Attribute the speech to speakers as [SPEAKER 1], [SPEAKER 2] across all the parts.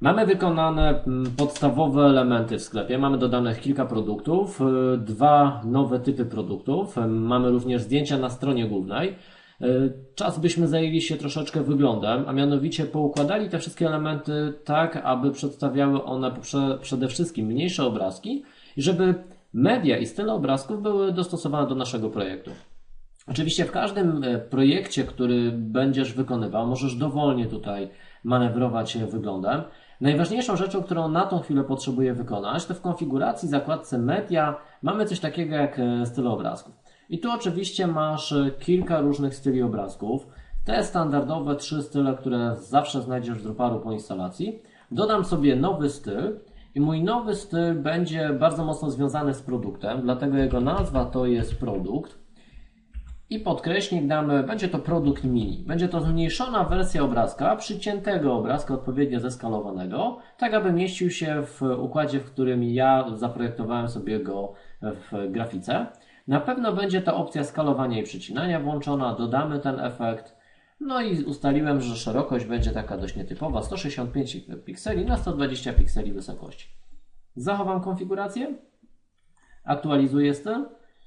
[SPEAKER 1] Mamy wykonane mm, podstawowe elementy w sklepie. Mamy dodanych kilka produktów, y, dwa nowe typy produktów. Y, Mamy również zdjęcia na stronie głównej. Y, Czas byśmy zajęli się troszeczkę wyglądem, a mianowicie poukładali te wszystkie elementy tak, aby przedstawiały one przede wszystkim mniejsze obrazki i żeby media i style obrazków były dostosowane do naszego projektu. Oczywiście w każdym e, projekcie, który będziesz wykonywał, możesz dowolnie tutaj manewrować e, wyglądem. Najważniejszą rzeczą, którą na tą chwilę potrzebuję wykonać, to w konfiguracji zakładce media mamy coś takiego jak e, style obrazków. I tu oczywiście masz e, kilka różnych styli obrazków. Te standardowe trzy style, które zawsze znajdziesz w Druparu po instalacji. Dodam sobie nowy styl i mój nowy styl będzie bardzo mocno związany z produktem, dlatego jego nazwa to jest produkt. I podkreśnik damy, będzie to produkt mini. Będzie to zmniejszona wersja obrazka, przyciętego obrazka odpowiednio zeskalowanego, tak aby mieścił się w układzie, w którym ja zaprojektowałem sobie go w grafice. Na pewno będzie ta opcja skalowania i przycinania włączona, dodamy ten efekt. No i ustaliłem, że szerokość będzie taka dość nietypowa, 165 pikseli na 120 pikseli wysokości. Zachowam konfigurację, aktualizuję styl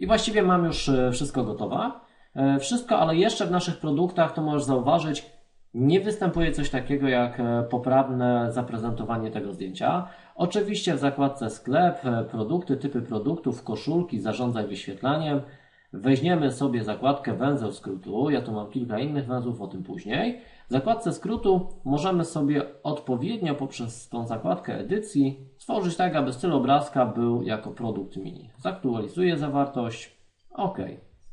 [SPEAKER 1] i właściwie mam już e, wszystko gotowe. E, Wszystko, ale jeszcze w naszych produktach to możesz zauważyć, nie występuje coś takiego jak e, poprawne zaprezentowanie tego zdjęcia. Oczywiście w zakładce sklep, produkty, typy produktów, koszulki, zarządzaj wyświetlaniem. Weźmiemy sobie zakładkę węzeł skrótu. Ja tu mam kilka innych węzłów, o tym później. W zakładce skrótu możemy sobie odpowiednio poprzez tą zakładkę edycji stworzyć tak, aby styl obrazka był jako produkt mini. Zaktualizuję zawartość. OK.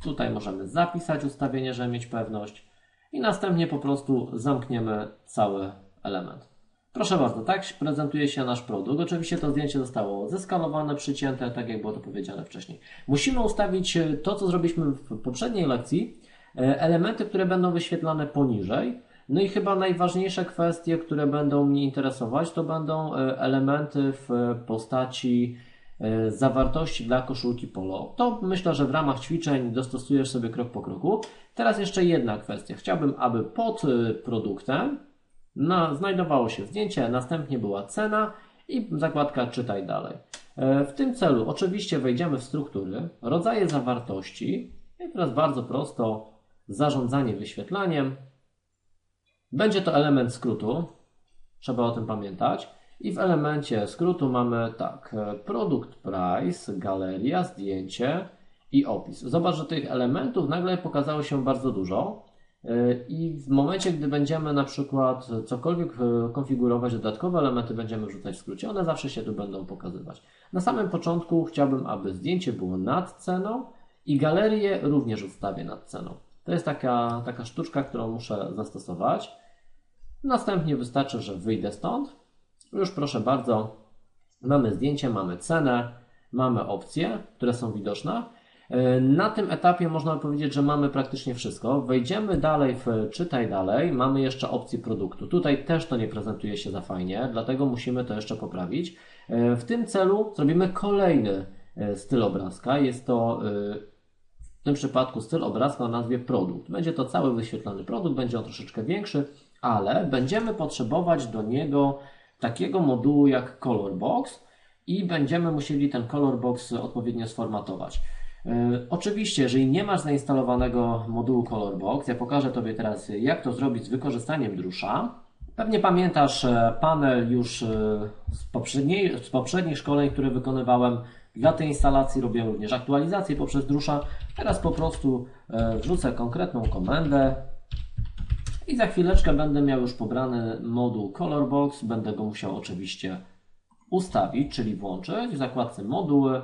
[SPEAKER 1] Tutaj możemy zapisać ustawienie, żeby mieć pewność i następnie po prostu zamkniemy cały element. Proszę bardzo, tak prezentuje się nasz produkt. Oczywiście to zdjęcie zostało zeskalowane, przycięte, tak jak było to powiedziane wcześniej. Musimy ustawić e, to, co zrobiliśmy w poprzedniej lekcji, e, elementy, które będą wyświetlane poniżej. No i chyba najważniejsze kwestie, które będą mnie interesować, to będą e, elementy w postaci zawartości dla koszulki polo. To myślę, że w ramach ćwiczeń dostosujesz sobie krok po kroku. Teraz jeszcze jedna kwestia. Chciałbym, aby pod produktem na, znajdowało się zdjęcie, następnie była cena i zakładka czytaj dalej. E, W tym celu oczywiście wejdziemy w struktury, rodzaje zawartości i teraz bardzo prosto zarządzanie wyświetlaniem. Będzie to element skrótu, trzeba o tym pamiętać. I w elemencie skrótu mamy tak, e, produkt price, galeria, zdjęcie i opis. Zobacz, że tych elementów nagle pokazało się bardzo dużo. E, I w momencie, gdy będziemy na przykład cokolwiek e, konfigurować, dodatkowe elementy będziemy wrzucać w skrócie, one zawsze się tu będą pokazywać. Na samym początku chciałbym, aby zdjęcie było nad ceną i galerię również ustawię nad ceną. To jest taka, taka sztuczka, którą muszę zastosować. Następnie wystarczy, że wyjdę stąd. Już proszę bardzo, mamy zdjęcie, mamy cenę, mamy opcje, które są widoczne. E, Na tym etapie można powiedzieć, że mamy praktycznie wszystko. Wejdziemy dalej w czytaj dalej, mamy jeszcze opcję produktu. Tutaj też to nie prezentuje się za fajnie, dlatego musimy to jeszcze poprawić. E, W tym celu zrobimy kolejny e, styl obrazka. Jest to w tym przypadku styl obrazka o nazwie produkt. Będzie to cały wyświetlany produkt, będzie on troszeczkę większy, ale będziemy potrzebować do niego takiego modułu jak Color Box i będziemy musieli ten Color Box odpowiednio sformatować. Yy, Oczywiście, jeżeli nie masz zainstalowanego modułu Color Box, ja pokażę Tobie teraz, jak to zrobić z wykorzystaniem drusza. Pewnie pamiętasz e, panel już e, z, poprzedniej, z poprzednich szkoleń, które wykonywałem. Dla tej instalacji robiłem również aktualizację poprzez drusza. Teraz po prostu e, wrzucę konkretną komendę i za chwileczkę będę miał już pobrany moduł Color Box. Będę go musiał oczywiście ustawić, czyli włączyć w zakładce moduły.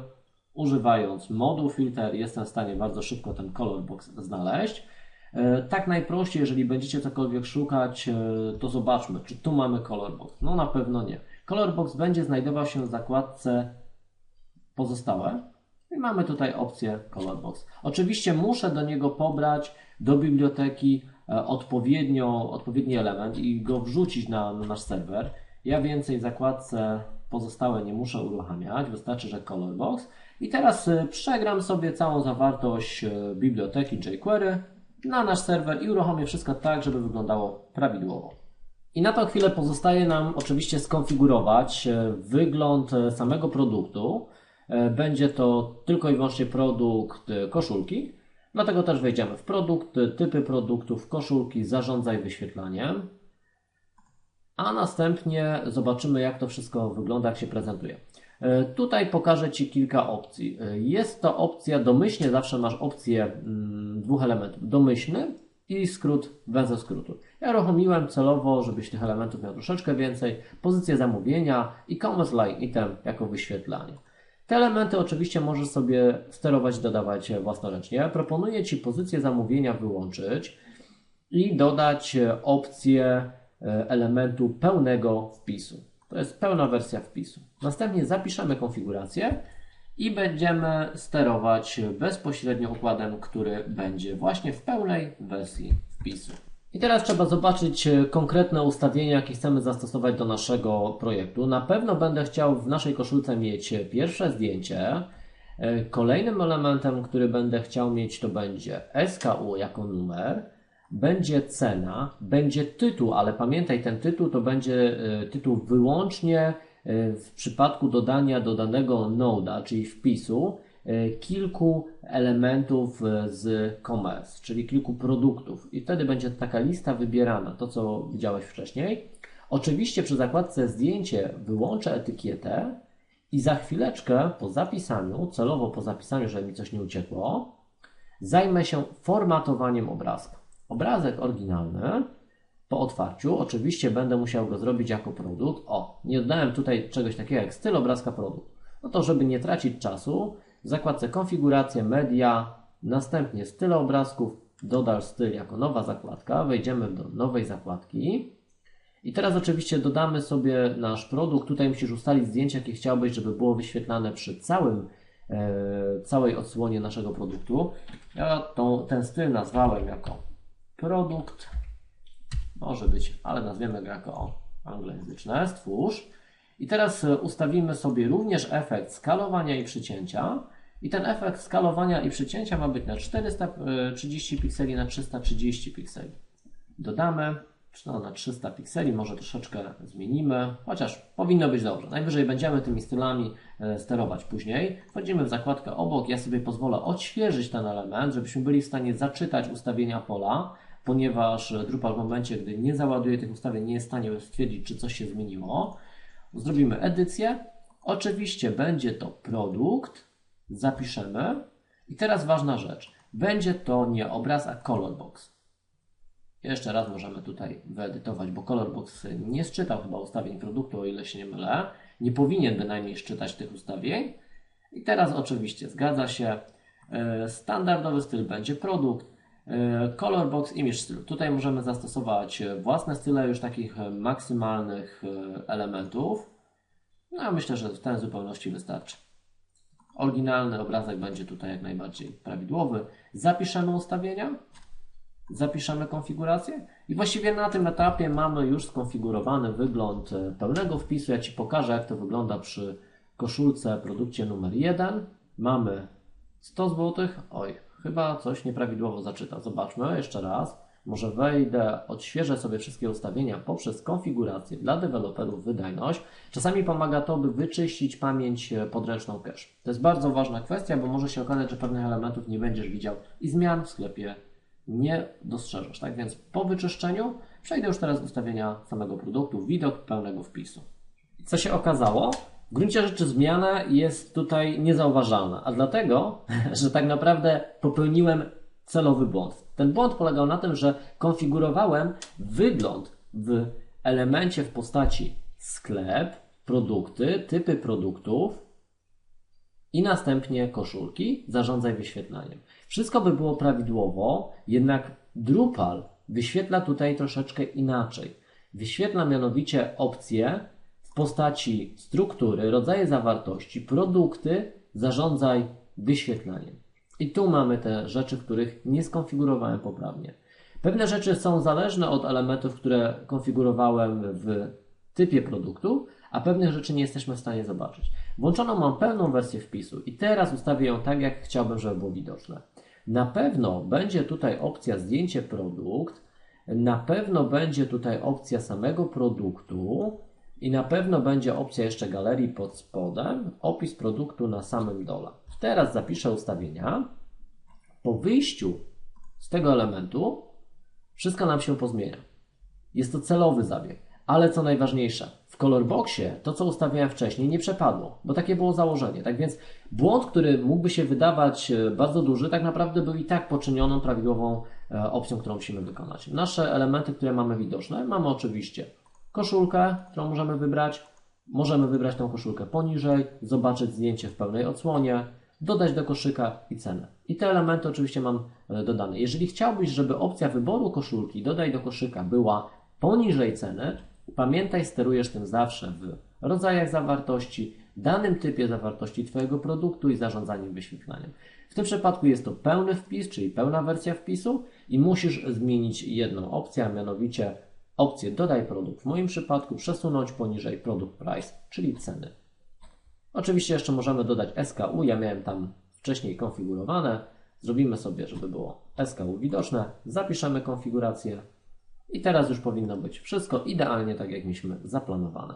[SPEAKER 1] Używając moduł filter jestem w stanie bardzo szybko ten Color Box znaleźć. E, Tak najprościej, jeżeli będziecie cokolwiek szukać, e, to zobaczmy, czy tu mamy Color Box. No na pewno nie. Color Box będzie znajdował się w zakładce pozostałe. I mamy tutaj opcję Color Box. Oczywiście muszę do niego pobrać do biblioteki e, odpowiednio, odpowiedni element i go wrzucić na nasz serwer. Ja więcej w zakładce pozostałe nie muszę uruchamiać, wystarczy, że Color Box. I teraz e, przegram sobie całą zawartość e, biblioteki jQuery na nasz serwer i uruchomię wszystko tak, żeby wyglądało prawidłowo. I na to chwilę pozostaje nam oczywiście skonfigurować e, wygląd samego produktu. Będzie to tylko i wyłącznie produkt koszulki. Dlatego też wejdziemy w produkt, typy produktów, koszulki, zarządzaj wyświetlaniem. A następnie zobaczymy, jak to wszystko wygląda, jak się prezentuje. Tutaj pokażę Ci kilka opcji. Jest to opcja domyślnie, zawsze masz opcję mm, dwóch elementów. Domyślny i skrót węzeł skrótu. Ja uruchomiłem celowo, żebyś tych elementów miał troszeczkę więcej, pozycję zamówienia i commerce line item jako wyświetlanie. Te elementy oczywiście możesz sobie sterować, dodawać własnoręcznie. Proponuję Ci pozycję zamówienia wyłączyć i dodać opcję e, elementu pełnego wpisu. To jest pełna wersja wpisu. Następnie zapiszemy konfigurację i będziemy sterować bezpośrednio układem, który będzie właśnie w pełnej wersji wpisu. I teraz trzeba zobaczyć e, konkretne ustawienia, jakie chcemy zastosować do naszego projektu. Na pewno będę chciał w naszej koszulce mieć pierwsze zdjęcie. E, kolejnym elementem, który będę chciał mieć, to będzie SKU jako numer, będzie cena, będzie tytuł, ale pamiętaj, ten tytuł to będzie e, tytuł wyłącznie w przypadku dodania do danego noda, czyli wpisu, e, kilku elementów e, z commerce, czyli kilku produktów i wtedy będzie taka lista wybierana, to co widziałeś wcześniej. Oczywiście przy zakładce zdjęcie wyłączę etykietę i za chwileczkę po zapisaniu, celowo po zapisaniu, żeby mi coś nie uciekło, zajmę się formatowaniem obrazka. Obrazek oryginalny po otwarciu oczywiście będę musiał go zrobić jako produkt. O, nie dodałem tutaj czegoś takiego jak styl obrazka produkt. No to, żeby nie tracić czasu, w zakładce konfigurację media, następnie style obrazków, dodal styl jako nowa zakładka, wejdziemy do nowej zakładki. I teraz oczywiście dodamy sobie nasz produkt. Tutaj musisz ustalić zdjęcie, jakie chciałbyś, żeby było wyświetlane przy całym, e, całej odsłonie naszego produktu. Ja tą, ten styl nazwałem jako produkt może być, ale nazwiemy go jako anglojęzyczne. Stwórz. I teraz e, ustawimy sobie również efekt skalowania i przycięcia. I ten efekt skalowania i przycięcia ma być na 430 pikseli na 330 pikseli. Dodamy, no na 300 pikseli, może troszeczkę zmienimy, chociaż powinno być dobrze. Najwyżej będziemy tymi stylami e, sterować później. Wchodzimy w zakładkę obok, ja sobie pozwolę odświeżyć ten element, żebyśmy byli w stanie zaczytać ustawienia pola ponieważ Drupal w momencie, gdy nie załaduje tych ustawień, nie jest w stanie stwierdzić, czy coś się zmieniło. Zrobimy edycję. Oczywiście będzie to produkt, zapiszemy. I teraz ważna rzecz. Będzie to nie obraz, a colorbox. Jeszcze raz możemy tutaj wyedytować, bo colorbox nie szczytał chyba ustawień produktu, o ile się nie mylę. Nie powinien bynajmniej szczytać tych ustawień. I teraz oczywiście zgadza się. E, standardowy styl będzie produkt. E, Colorbox Image Styl. Tutaj możemy zastosować e, własne style już takich e, maksymalnych elementów. No, myślę, że w ten zupełności wystarczy. Oryginalny obrazek będzie tutaj jak najbardziej prawidłowy. Zapiszemy ustawienia, zapiszemy konfigurację i właściwie na tym etapie mamy już skonfigurowany wygląd pełnego wpisu. Ja Ci pokażę, jak to wygląda przy koszulce produkcie numer 1. Mamy 100 zł. Oj, Chyba coś nieprawidłowo zaczyta. Zobaczmy jeszcze raz. Może wejdę, odświeżę sobie wszystkie ustawienia poprzez konfigurację dla deweloperów wydajność. Czasami pomaga to, by wyczyścić pamięć e, podręczną cache. To jest bardzo ważna kwestia, bo może się okazać, że pewnych elementów nie będziesz widział i zmian w sklepie nie dostrzeżesz. Tak więc po wyczyszczeniu przejdę już teraz do ustawienia samego produktu, widok pełnego wpisu. Co się okazało? W gruncie rzeczy zmiana jest tutaj niezauważalna, a dlatego, że tak naprawdę popełniłem celowy błąd. Ten błąd polegał na tym, że konfigurowałem wygląd w elemencie w postaci sklep, produkty, typy produktów i następnie koszulki, zarządzaj wyświetlaniem. Wszystko by było prawidłowo, jednak Drupal wyświetla tutaj troszeczkę inaczej. Wyświetla mianowicie opcję postaci struktury, rodzaje zawartości, produkty, zarządzaj wyświetlaniem. I tu mamy te rzeczy, których nie skonfigurowałem poprawnie. Pewne rzeczy są zależne od elementów, które konfigurowałem w typie produktu, a pewnych rzeczy nie jesteśmy w stanie zobaczyć. Włączoną mam pełną wersję wpisu i teraz ustawię ją tak, jak chciałbym, żeby było widoczne. Na pewno będzie tutaj opcja zdjęcie produkt, Na pewno będzie tutaj opcja samego produktu i na pewno będzie opcja jeszcze galerii pod spodem, opis produktu na samym dole. Teraz zapiszę ustawienia. Po wyjściu z tego elementu wszystko nam się pozmienia. Jest to celowy zabieg. Ale co najważniejsze, w Colorboxie to, co ustawiałem wcześniej, nie przepadło, bo takie było założenie. Tak więc błąd, który mógłby się wydawać e, bardzo duży, tak naprawdę był i tak poczynioną prawidłową e, opcją, którą musimy wykonać. Nasze elementy, które mamy widoczne, mamy oczywiście koszulkę, którą możemy wybrać. Możemy wybrać tą koszulkę poniżej, zobaczyć zdjęcie w pełnej odsłonie, dodać do koszyka i cenę. I te elementy oczywiście mam e, dodane. Jeżeli chciałbyś, żeby opcja wyboru koszulki dodaj do koszyka była poniżej ceny, pamiętaj, sterujesz tym zawsze w rodzajach zawartości, danym typie zawartości Twojego produktu i zarządzaniem wyświetlaniem. W tym przypadku jest to pełny wpis, czyli pełna wersja wpisu i musisz zmienić jedną opcję, a mianowicie opcję dodaj produkt. W moim przypadku przesunąć poniżej produkt price, czyli ceny. Oczywiście jeszcze możemy dodać SKU, ja miałem tam wcześniej konfigurowane. Zrobimy sobie, żeby było SKU widoczne, zapiszemy konfigurację i teraz już powinno być wszystko idealnie tak, jak mieliśmy zaplanowane.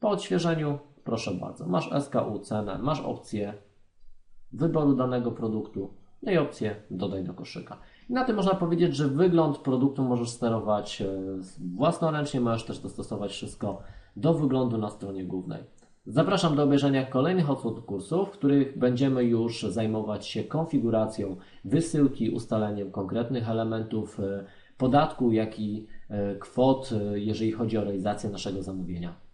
[SPEAKER 1] Po odświeżeniu, proszę bardzo, masz SKU, cenę, masz opcję wyboru danego produktu, no i opcję dodaj do koszyka. Na tym można powiedzieć, że wygląd produktu możesz sterować e, własnoręcznie, możesz też dostosować wszystko do wyglądu na stronie głównej. Zapraszam do obejrzenia kolejnych Hotspot kursów, w których będziemy już zajmować się konfiguracją wysyłki, ustaleniem konkretnych elementów e, podatku, jak i e, kwot, jeżeli chodzi o realizację naszego zamówienia.